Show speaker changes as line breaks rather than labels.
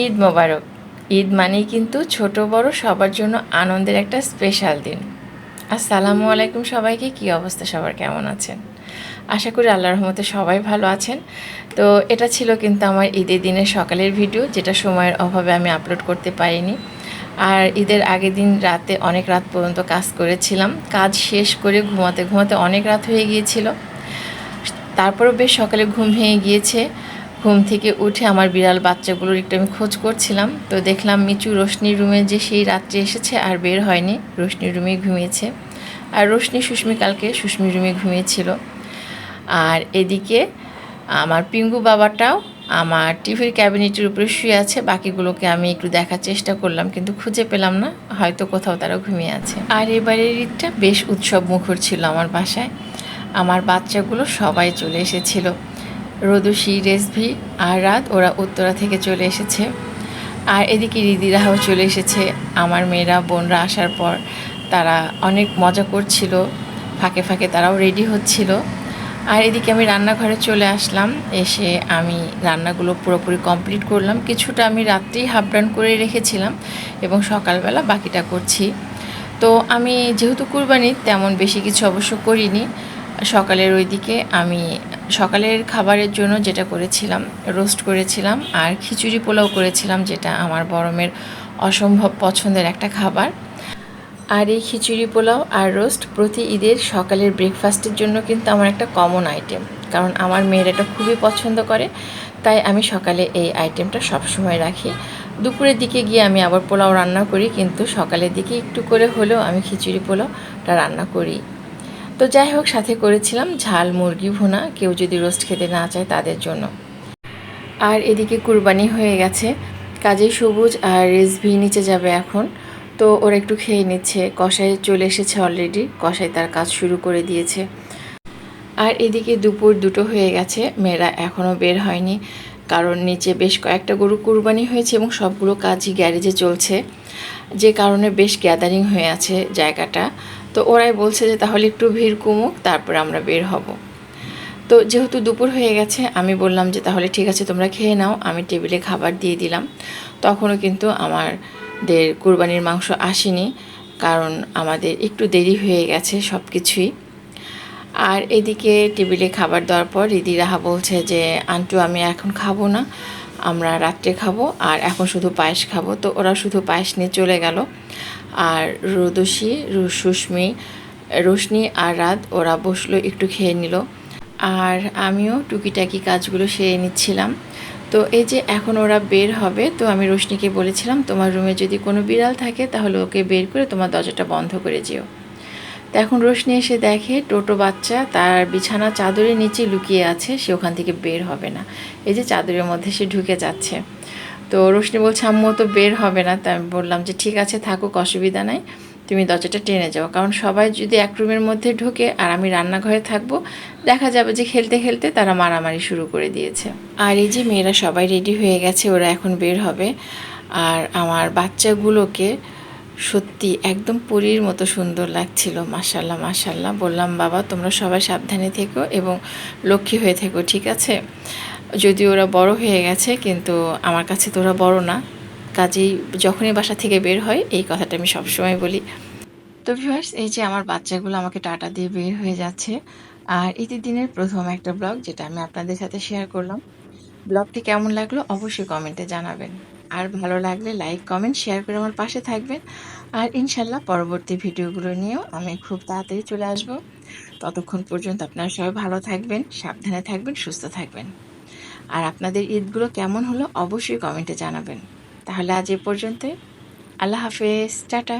ঈদ মোবারক। ঈদ মানেই কিন্তু ছোট বড় সবার জন্য আনন্দের একটা স্পেশাল দিন। আসসালামু আলাইকুম সবাইকে, কি অবস্থা? সবার কেমন আছেন? আশা করি আল্লাহর রহমতে সবাই ভালো আছেন। তো এটা ছিল কিন্তু আমার ঈদের দিনের সকালের ভিডিও, যেটা সময়ের অভাবে আমি আপলোড করতে পারিনি। আর ঈদের আগের দিন রাতে অনেক রাত পর্যন্ত কাজ করেছিলাম। কাজ শেষ করে ঘুমাতে ঘুমাতে অনেক রাত হয়ে গিয়েছিল। তারপরও বেশ সকালে ঘুম ভেঙে গিয়েছে। ঘুম থেকে উঠে আমার বিড়াল বাচ্চাগুলোর একটু আমি খোঁজ করছিলাম। তো দেখলাম মিচু রোশনির রুমে যে সেই রাত্রে এসেছে আর বের হয়নি। রোশনির রুমে ঘুমিয়েছে। আর রোশনি সুস্মি কালকে সুস্মির রুমে ঘুমিয়েছিল। আর এদিকে আমার পিঙ্গু বাবাটাও আমার টিভির ক্যাবিনেটের উপরে শুয়ে আছে। বাকিগুলোকে আমি একটু দেখার চেষ্টা করলাম কিন্তু খুঁজে পেলাম না। হয়তো কোথাও তারা ঘুমিয়ে আছে। আর এবারের ঈদটা বেশ উৎসব মুখর ছিল আমার বাসায়। আমার বাচ্চাগুলো সবাই চলে এসেছিল। রোদুশি রেসভি আর রাত ওরা উত্তরা থেকে চলে এসেছে। আর এদিকে রিদিরাও চলে এসেছে। আমার মেয়েরা, বোনরা আসার পর তারা অনেক মজা করছিল। ফাঁকে ফাঁকে তারাও রেডি হচ্ছিল। আর এদিকে আমি রান্নাঘরে চলে আসলাম। এসে আমি রান্নাগুলো পুরোপুরি কমপ্লিট করলাম। কিছুটা আমি রাত্রেই হাফ রান করে রেখেছিলাম এবং সকালবেলা বাকিটা করছি। তো আমি যেহেতু কুরবানি, তেমন বেশি কিছু অবশ্য করিনি। সকালের ওইদিকে আমি সকালের খাবারের জন্য যেটা করেছিলাম, রোস্ট করেছিলাম আর খিচুড়ি পোলাও করেছিলাম, যেটা আমার বরমের অসম্ভব পছন্দের একটা খাবার। আর এই খিচুড়ি পোলাও আর রোস্ট প্রতি ঈদের সকালের ব্রেকফাস্টের জন্য কিন্তু আমার একটা কমন আইটেম কারণ আমার মেয়ের এটা খুবই পছন্দ করে, তাই আমি সকালে এই আইটেমটা সবসময় রাখি। দুপুরের দিকে গিয়ে আমি আবার পোলাও রান্না করি, কিন্তু সকালের দিকে একটু করে হলেও আমি খিচুড়ি পোলাওটা রান্না করি। তো যাই হোক, সাথে করেছিলাম ঝাল, মুরগি ভুনা। কেউ যদি রোস্ট খেতে না চায় তাদের জন্য। আর এদিকে কুরবানি হয়ে গেছে। কাজেই সবুজ আর রেসভি নিচে যাবে এখন। তো ওরা একটু খেয়ে নিচ্ছে। কষাই চলে এসেছে অলরেডি কষাই তার কাজ শুরু করে দিয়েছে। আর এদিকে দুপুর দুটো হয়ে গেছে। মেয়েরা এখনও বের হয়নি। কারণ নিচে বেশ কয়েকটা গরু কুরবানি হয়েছে এবং সবগুলো কাজই গ্যারেজে চলছে। যে কারণে বেশ গ্যাদারিং হয়ে আছে জায়গাটা। তো ওরাই বলছে যে তাহলে একটু ভিড় কমুক, তারপরে আমরা বের হব। তো যেহেতু দুপুর হয়ে গেছে, আমি বললাম যে তাহলে ঠিক আছে, তোমরা খেয়ে নাও, আমি টেবিলে খাবার দিয়ে দিলাম। তখনও কিন্তু আমাদের কুরবানির মাংস আসেনি, কারণ আমাদের একটু দেরি হয়ে গেছে সব কিছুই আর এদিকে টেবিলে খাবার দেওয়ার পর রিদি রাহা বলছে যে, আন্টু, আমি এখন খাব না, আমরা রাত্রে খাব, আর এখন শুধু পায়েস খাব। তো ওরা শুধু পায়েস নিয়ে চলে গেল। আর রোদসী সুস্মি, রোশনি আর রাত, ওরা বসল, একটু খেয়ে নিল। আর আমিও টুকিটাকি কাজগুলো সেরে নিচ্ছিলাম। তো এই যে এখন ওরা বের হবে, তো আমি রোশনিকে বলেছিলাম, তোমার রুমে যদি কোনো বিড়াল থাকে, তাহলে ওকে বের করে তোমার দরজাটা বন্ধ করে যেও। তো এখন রোশনি এসে দেখে, টোটো বাচ্চা তার বিছানা চাদরের নিচে লুকিয়ে আছে, সে ওখান থেকে বের হবে না। এই যে চাদরের মধ্যে সে ঢুকে যাচ্ছে। তো রোশনি বলছে, আম্মু, তো বের হবে না। তাই আমি বললাম যে, ঠিক আছে, থাকুক, অসুবিধা নাই। তুমি দরজাটা টেনে যাও। কারণ সবাই যদি এক রুমের মধ্যে ঢোকে আর আমি রান্নাঘরে থাকব, দেখা যাবে যে খেলতে খেলতে তারা মারামারি শুরু করে দিয়েছে। আর এই যে মেয়েরা সবাই রেডি হয়ে গেছে, ওরা এখন বের হবে। আর আমার বাচ্চাগুলোকে সত্যি একদম পুরীর মতো সুন্দর লাগছিল। মাসাল্লাহ মাসাল্লাহ বললাম, বাবা, তোমরা সবাই সাবধানে থেকো এবং লক্ষ্মী হয়ে থেকো, ঠিক আছে? যদি ওরা বড় হয়ে গেছে, কিন্তু আমার কাছে তো ওরা বড় না। কাজেই যখনই বাসা থেকে বের হয়, এই কথাটা আমি সবসময় বলি। তো ভিউয়ার্স এই যে আমার বাচ্চাগুলো আমাকে টাটা দিয়ে বের হয়ে যাচ্ছে, আর ঈদের দিনের প্রথম একটা ব্লগ যেটা আমি আপনাদের সাথে শেয়ার করলাম ব্লগটি কেমন লাগল অবশ্যই কমেন্টে জানাবেন। আর ভালো লাগলে লাইক কমেন্ট শেয়ার করে আমার পাশে থাকবেন। আর ইনশাল্লাহ পরবর্তী ভিডিওগুলো নিয়েও আমি খুব তাড়াতাড়ি চলে আসব। ততক্ষণ পর্যন্ত আপনারা সবাই ভালো থাকবেন, সাবধানে থাকবেন, সুস্থ থাকবেন। আর আপনাদের ঈদগুলো কেমন হলো অবশ্যই কমেন্টে জানাবেন। তাহলে আজ এ পর্যন্ত আল্লাহ হাফেজ, টাটা।